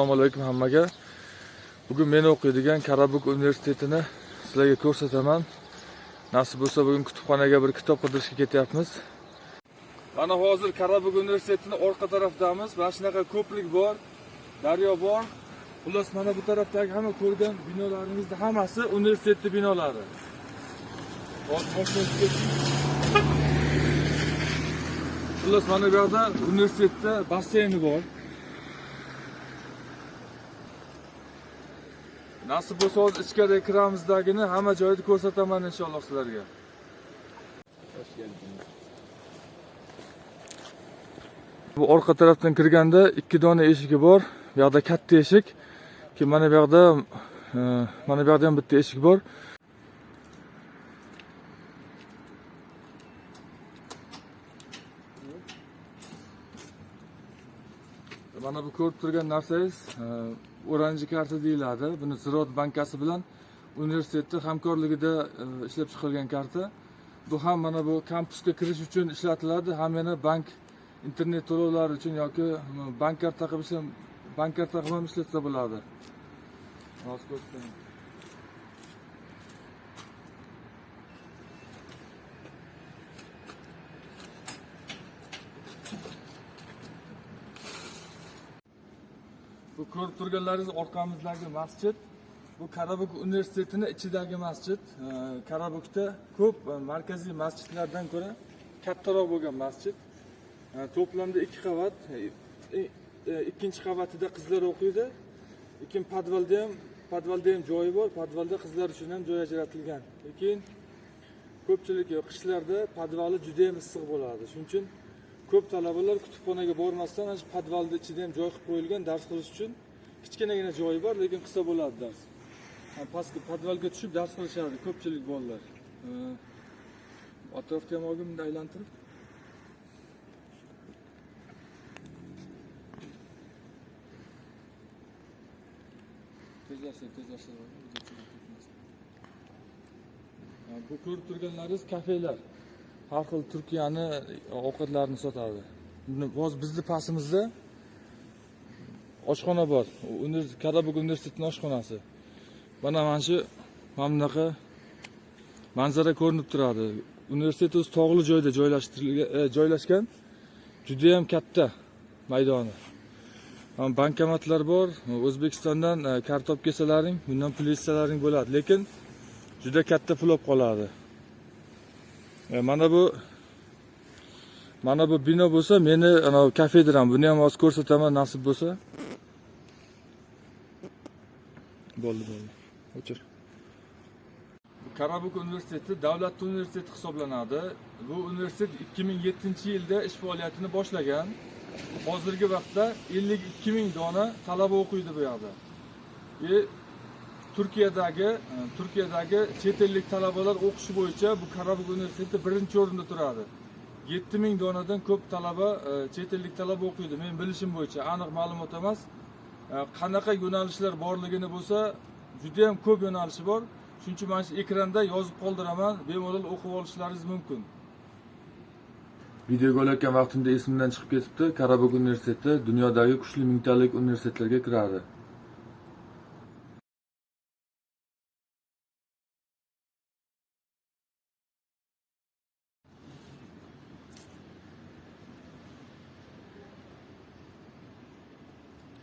assalomu alaykum hammaga. Bugun men o'qiydigan karabuk universitetini sizlarga ko'rsataman. Nasib bo'lsa bugun kutubxonaga bir kitob qidirishga ketyapmiz. Mana hozir karabuk universitetini orqa tarafdamiz. Mana shunaqa ko'prik bor daryo bor. Xullas mana bu tarafdagi hamma ko'rgan binolaringizni hammasi universitetni binolari. Xullas mana bu yoqda universitetda basseyni bor nasib bo'lsa hozir ichkari kiramizdagini hamma joyni ko'rsataman inshaalloh sizlarga. Bu orqa tarafdan kirganda ikki dona eshigi bor bu yoqda katta eshik keyin mana bu yoqda e, mana bu yoqda ham bitta eshik bor. Mana bu ko'rib turgan narsangiz oranji karta deyiladi buni zirot bankasi bilan universitetni hamkorligida e, ishlab chiqilgan karta bu ham mana bu kampusga kirish uchun ishlatiladi. Ham yana bank internet to'lovlari uchun yoki e, bank karta qilib bank karta qilib ham ishlatsa bo'ladi Bu ko'rib turganlaringiz orqamizdagi masjid bu Karabuk universitetini ichidagi masjid. Ee, Karabukda ko'p e, markaziy masjidlardan ko'ra kattaroq bo'lgan masjid. Ee, To'plamda ikki qavat. e, e, Ikkinchi qavatida qizlar o'qiydi. Lekin podvalda ham podvalda ham joyi bor. Podvalda qizlar uchun ham joy ajratilgan. Lekin ko'pchilik qishlarda podvali juda ham issiq bo'ladi. Shuning uchun ko'p talabalar kutubxonaga bormasdan ana shu podvalni ichida ham joy qilib qo'yilgan dars qilish uchun kichkinagina joyi bor lekin qilsa bo'ladi dars. Ha, pastga podvalga tushib dars qilishadi ko'pchilik bolalar. Atrofga ham olgin bunday aylantirib. Tezlashtir Ha, bu ko'rib turganlaringiz kafelar har xil turkiyani ovqatlarini sotadi. Hozir bizni pastimizda oshxona bor. Karabuk universitetini oshxonasi. Mana mana shu mana bunaqa manzara ko'rinib turadi. Universitet o'zi tog'li joyda e, joylashgan judayam katta maydoni. Bankomatlar bor o'zbekistondan e, kartob kelsalaring bundan pul yechsalaring bo'ladi. Lekin juda katta pul olib E, mana bu mana bu bino bo'lsa meni anavi kafedir ham buni ham hozir ko'rsataman nasib bo'lsa. Bo'ldi bo'ldi. O'chir. Karabuk universiteti davlat universiteti hisoblanadi. Bu universitet 2007 yilda ish faoliyatini boshlagan. Hozirgi vaqtda 52 ming dona talaba o'qiydi bu yoqda E, Turkiyadagi e, Turkiyadagi chet talabalar o'qishi bo'yicha bu Karabuk universiteti birinchi o'rinda turadi. 7 ming donadan ko'p talaba e, chet ellik talaba o'qiydi. Men bilishim bo'yicha aniq ma'lumot emas. E, Qanaqa yo'nalishlar borligini bo'lsa, juda ham ko'p yo'nalishi bor. Shuning uchun mana shu ekranda yozib qoldiraman, bemalol o'qib olishlaringiz mumkin. Videoga olayotgan vaqtimda esimdan chiqib ketibdi. Karabuk universiteti dunyodagi kuchli mingtalik universitetlarga kiradi.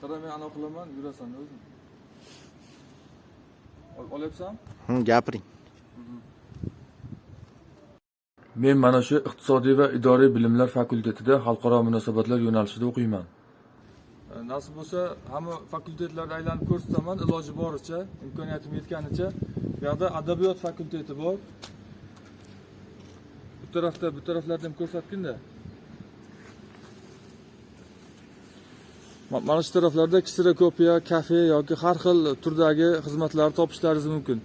Qara men anaqa qilaman, yurasan o'zing. Ol- Olyapsan? Hı, gapiring. Men mana shu iqtisodiy va idoriy bilimlar fakultetida xalqaro munosabatlar yo'nalishida o'qiyman. Nasib bo'lsa, hamma fakultetlarda aylanib ko'rsataman iloji boricha, imkoniyatim yetganicha. Bu yoqda adabiyot fakulteti bor. Bu tarafda, bu taraflarda ham ko'rsatgin-da. Mana shu taraflarda ksenokopiya, kafe yoki har xil turdagi xizmatlarni topishlaringiz mumkin.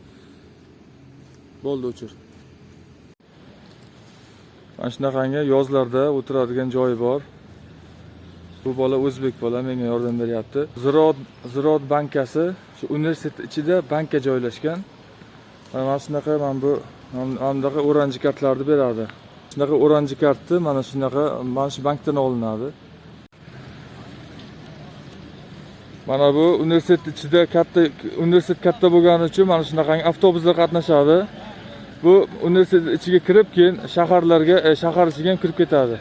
Bo'ldi, o'chir. Mana shunaqangi yozlarda o'tiradigan joyi bor. Bu bola o'zbek bola menga yordam beryapti. Zirot Zirot bankasi shu universitet ichida banka joylashgan. Mana shunaqa mana bu mana bunaqa oranji kartlarni beradi. Shunaqa oranji kartni mana shunaqa mana shu bankdan olinadi. Mana bu universitet ichida katta universitet katta bo'lgani uchun mana shunaqangi avtobuslar qatnashadi. Bu universitet ichiga kirib, keyin shaharlarga, e, shahar ichiga ham kirib ketadi.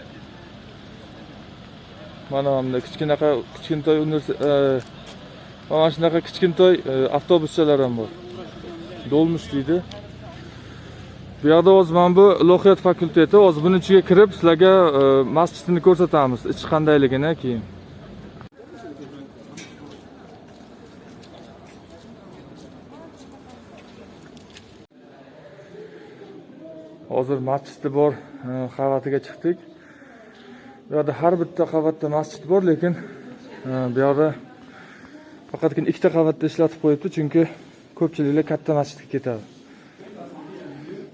Mana bunda kichkinaqa kichkintoy universitet mana shunaqa kichkintoy e, avtobuschalar ham bor. Dolmush deydi. Bu yoqda hozir mana bu ilohiyot fakulteti. Hozir buning ichiga kirib, sizlarga e, masjidini ko'rsatamiz. Ichi qandayligini keyin. Hozir masjidi bor e, qavatiga chiqdik. Bu yoqda har bitta qavatda masjid bor, lekin e, bu yoqda faqatgina ikkita qavatda ishlatib qo'yibdi, chunki ko'pchiliklar katta masjidga ketadi.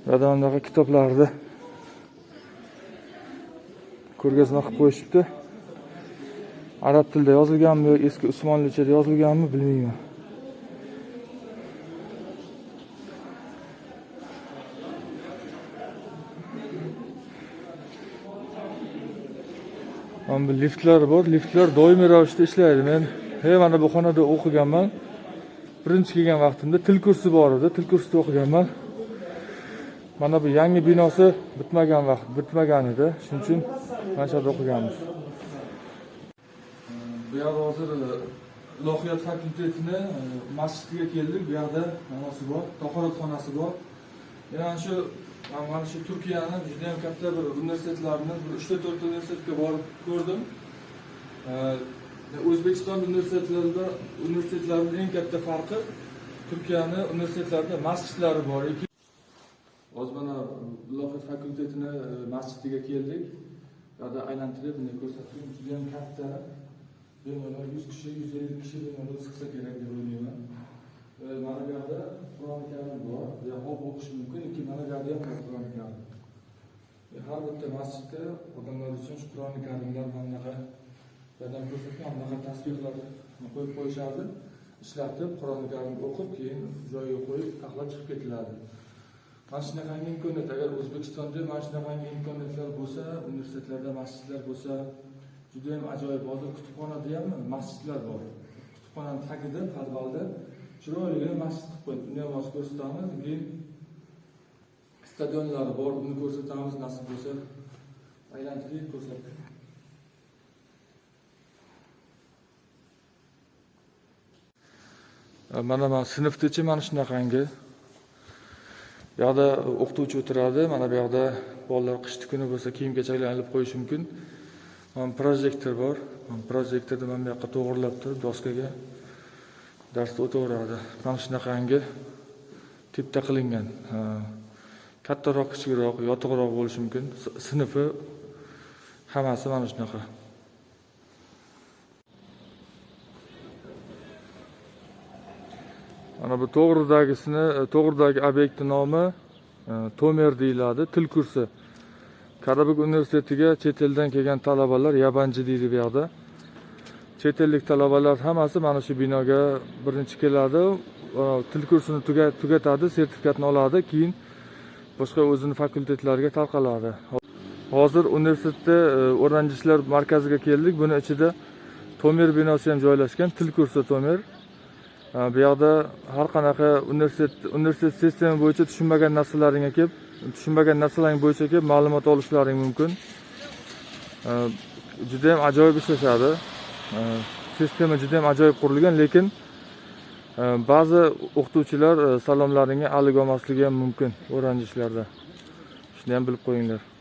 Bu yoqda bunaqa kitoblarni ko'rgazma qilib qo'yishibdi. Arab tilida yozilganmi, eski Usmonlichada yozilganmi bilmayman. Mana bu liftlar bor. Liftlar doimiy ravishda ishlaydi. Men he mana bu xonada o'qiganman. Birinchi kelgan vaqtimda til kursi bor edi. Til kursida o'qiganman. Mana bu yangi binosi bitmagan vaqt, bitmagan edi. Shuning uchun mana shu yerda o'qiganmiz. Bu yoqda hozir ilohiyot fakultetini masjidiga keldik. Bu yoqda namozi bor, tahoratxonasi bor. Yana shu man mana shu Turkiyani juda ham katta bir universitetlarini, bir 3 4 universitetga borib ko'rdim. O'zbekiston universitetlarida universitetlarining eng katta farqi Turkiyani universitetlarida masjidlari bor. Hozir mana ilohiyot fakultetini masjidiga keldik. Bu yoqda aylantirib, ko'rsatdim. Juda ham katta. Bemalol 100 kishi, 150 kishi bemalol sig'sa kerak deb o'ylayman. Mana bu yoqda Qur'oni Karim bor. Yoqda o'qish mumkin, lekin mana bu yoqda ham bor Qur'oni Karim. Har bitta masjidda odamlar uchun shu Qur'oni Karimlar mana bunaqa yordam ko'rsatgan, bunaqa tasbihlar qo'yib qo'yishardi. Ishlatib, Qur'oni Karim o'qib, keyin joyiga qo'yib, taxlab chiqib ketiladi. Mana shunaqangi imkoniyat, agar O'zbekistonda mana shunaqangi imkoniyatlar bo'lsa, universitetlarda masjidlar bo'lsa, juda ham ajoyib. Hozir kutubxonada ham masjidlar bor. Kutubxonaning tagida, podvalda chiroyligini masjid qilib qo'ydi. Uni ham hozir ko'rsatamiz. Keyin stadionlari bor, uni ko'rsatamiz nasib bo'lsa. Aylantirib ko'rsatdik. Mana mana sinfdachi mana shunaqangi Bu yoqda o'qituvchi o'tiradi. Mana bu yoqda bolalar qishni kuni bo'lsa kiyim-kechaklarni ilib qo'yishi mumkin. Mana projektor bor. Mana mana bu yoqqa to'g'irlab turib doskaga darsda o'taveradi. Mana shunaqangi tipda qilingan. Kattaroq, kichikroq, yotiqroq bo'lishi mumkin. Sinfi hammasi mana shunaqa. Mana bu to'g'ridagisini, to'g'ridagi obyektni nomi e, Tomer deyiladi, til kursi. Karabuk universitetiga chet eldan kelgan talabalar yabanchi deydi bu yoqda. Chet ellik talabalar hammasi mana shu binoga birinchi keladi, e, til kursini tuga- tugatadi, sertifikatni oladi, keyin boshqa o'zini fakultetlariga tarqaladi. Hozir universitetda e, o'rganishlar markaziga keldik. Buni ichida Tomer binosi ham joylashgan, til kursi Tomer. Ha, Bu yoqda har qanaqa universitet universitet sistema bo'yicha tushunmagan narsalaringga kelib, tushunmagan narsalaring bo'yicha kelib ma'lumot olishlaring mumkin. Ha, Juda ham ajoyib ishlashadi. Sistema juda ham ajoyib qurilgan, lekin e, ba'zi o'qituvchilar e, salomlaringga olmasligi ham mumkin o'rganishlarda. Shuni ham bilib qo'yinglar.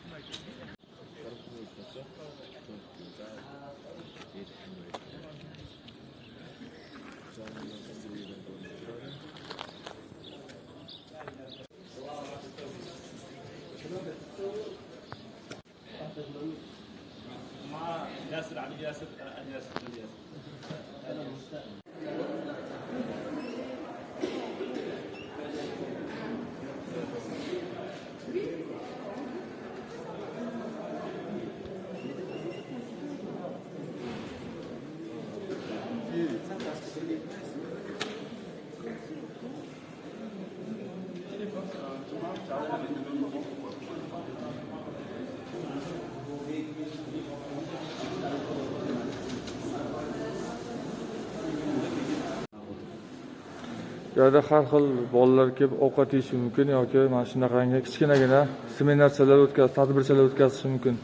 Bu yerda har xil bolalar kelib ovqat yeyishi mumkin yoki mana shunaqangi kichkinagina seminarchalar o'tkaz tadbirchalar o'tkazishi mumkin.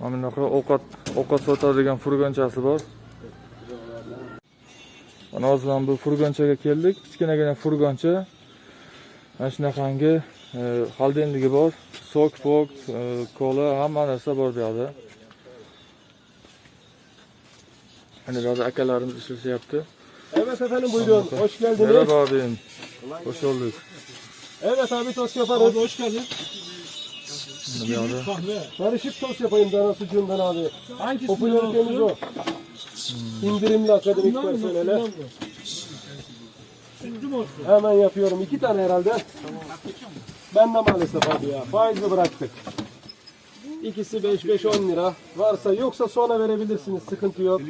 Mana bunaqa ovqat ovqat sotadigan furgonchasi bor. Mana hozir mana bu furgonchaga keldik. Kichkinagina furgoncha. Mana shunaqangi e, xoldenligi bor. Sok pok e, kola hamma narsa bor bu yoqda. Hani bu yoqda akalarimiz ishlashyapti Evet efendim buyurun. Hoş geldiniz. merhaba abim hoş bulduk Evet abi tost yaparız. hoş geldin. yoqda Karışık tost yapayım dana sucuğundan abi. Hangisi? Popülaritemiz o. İndirimli akademik personele. Hemen yapıyorum. İki tane herhalde. Ben de maalesef abi ya. Faizle bıraktık. İkisi 5 5 10 lira. Varsa yoksa sonra verebilirsiniz. Sıkıntı yok.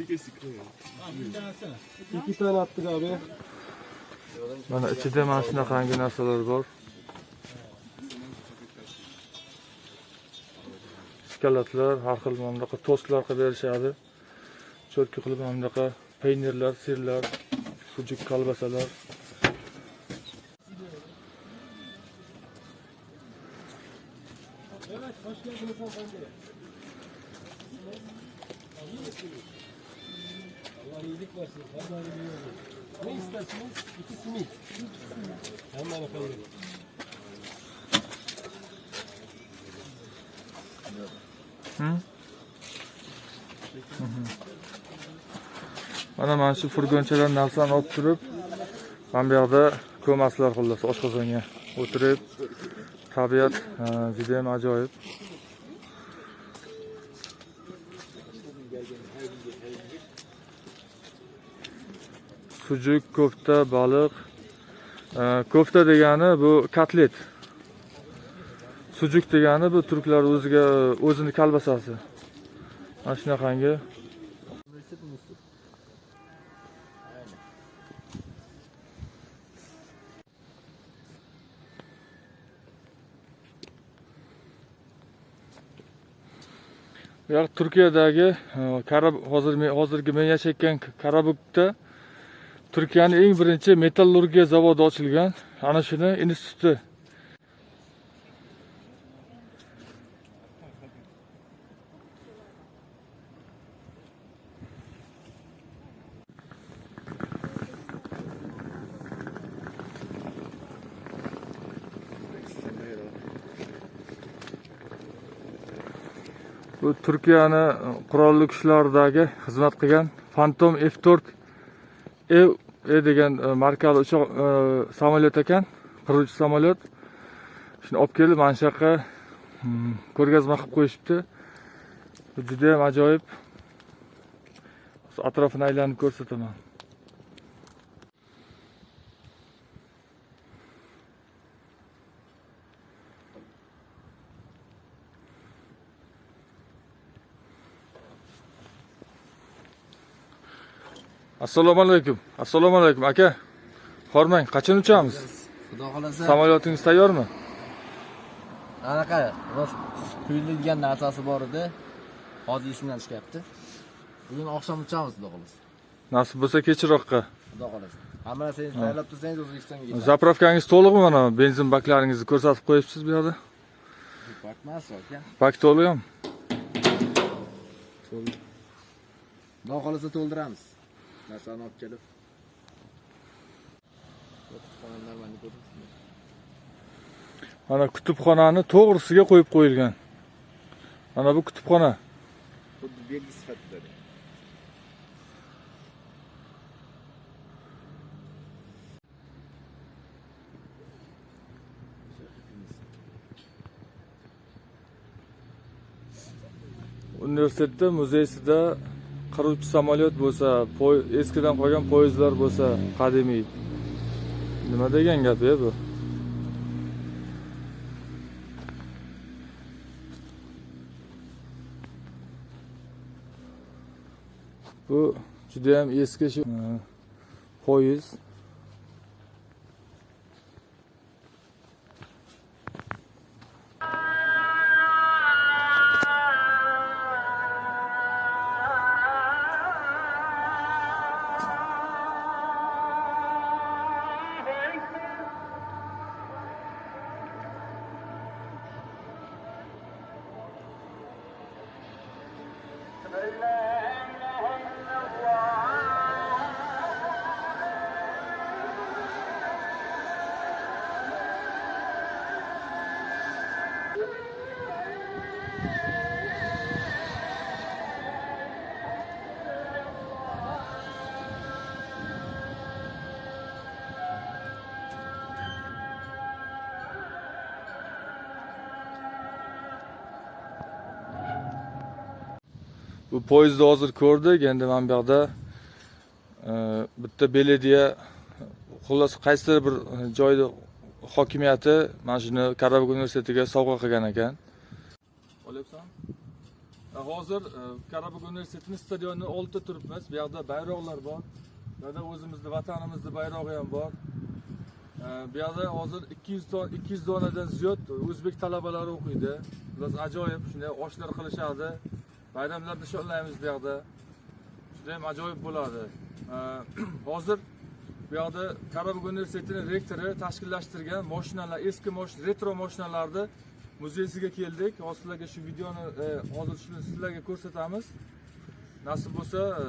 İki tane attık abi. mana ichida mana shunaqangi narsalar bor shokoladlar har xil mana bunaqa tostlar qilib berishadi cho'rtki qilib mana bunaqa peynirlar sirlar sujuk kolbasalar iyi oldu. Ne istersiniz? İki simit. Hemen efendim. mana mana shu furgonchalar narsani olib turib mana bu yoqda ko'maslar xullas oshqozonga o'tirib tabiat judayam sujuk ko'fta baliq E, ko'fta degani bu kotlet sujuk degani bu turklar o'ziga o'zini kolbasasi. Mana shunaqangi. Bu Turkiyadagi e, hozir hozirgi men yashayotgan Karabukda Turkiyaning eng birinchi metallurgiya zavodi ochilgan. Ana shuni instituti. Bu Turkiyani qurolli kuchlaridagi xizmat qilgan Phantom F4 E, e degan markali uchoq e, samolyot ekan, qiruvchi samolyot. Shuni olib kelib mana shu yoqqa mm, ko'rgazma qilib qo'yishibdi. Bu Juda ham ajoyib. Atrofini aylanib ko'rsataman. Assalomu alaykum. Assalomu alaykum aka. Hormang, qachon uchamiz? Xudo xolasa Samolyotingiz tayyormi? anaqa quyiladigan narsasi bor edi. Hozir esimdan chiqyapti. Bugun oqshom uchamiz xudo xolasa. Nasib bo'lsa kechroqqa. Xudo xolasa. Hamma narsangizni tayyorlab tursangiz O'zbekistonga ketamiz. Zapravkangiz to'liqmi mana benzin baklaringizni ko'rsatib qo'yibsiz bu yerda? Bakmas aka. Bak to'liqmi? Xudo xolasa to'ldiramiz. Kelib. Kutubxonalarni ko'rdingizmi? Mana kutubxonani to'g'risiga qo'yib qo'yilgan. Mana bu kutubxona. Xuddi belgi sifatida. Universitetda muzeysida qiruvchi samolyot bo'lsa, eskidan qolgan poyezdlar bo'lsa, qadimiy. Nima degan gap e bu? Bu juda ham eski e, poyezd. Bu poyezdni hozir ko'rdik. Endi mana bu yoqda e, bitta belediya xullas bir joyda hokimiyati mana shuni Karabuk universitetiga sovg'a qilgan ekan. Olyapsan? E, Hozir e, Karabuk universitetining stadionini oldida turibmiz. Bu yoqda bayroqlar bor. Bu yoqda o'zimizni vatanimizni bayrog'i ham bor. E, Bu yoqda hozir 200 ton 200 donadan ziyod o'zbek talabalari o'qiydi. Ular ajoyib shunday oshlar qilishadi. Bayramlar nishonlaymiz bu yoqda judayam ajoyib bo'ladi Ee, hozir bu yoqda karabuk universitetini rektori tashkillashtirgan moshinalar eski retro moshinalarni muzeysiga keldik hozir sizlarga shu videoni e, hozir sizlarga ko'rsatamiz nasib bo'lsa e,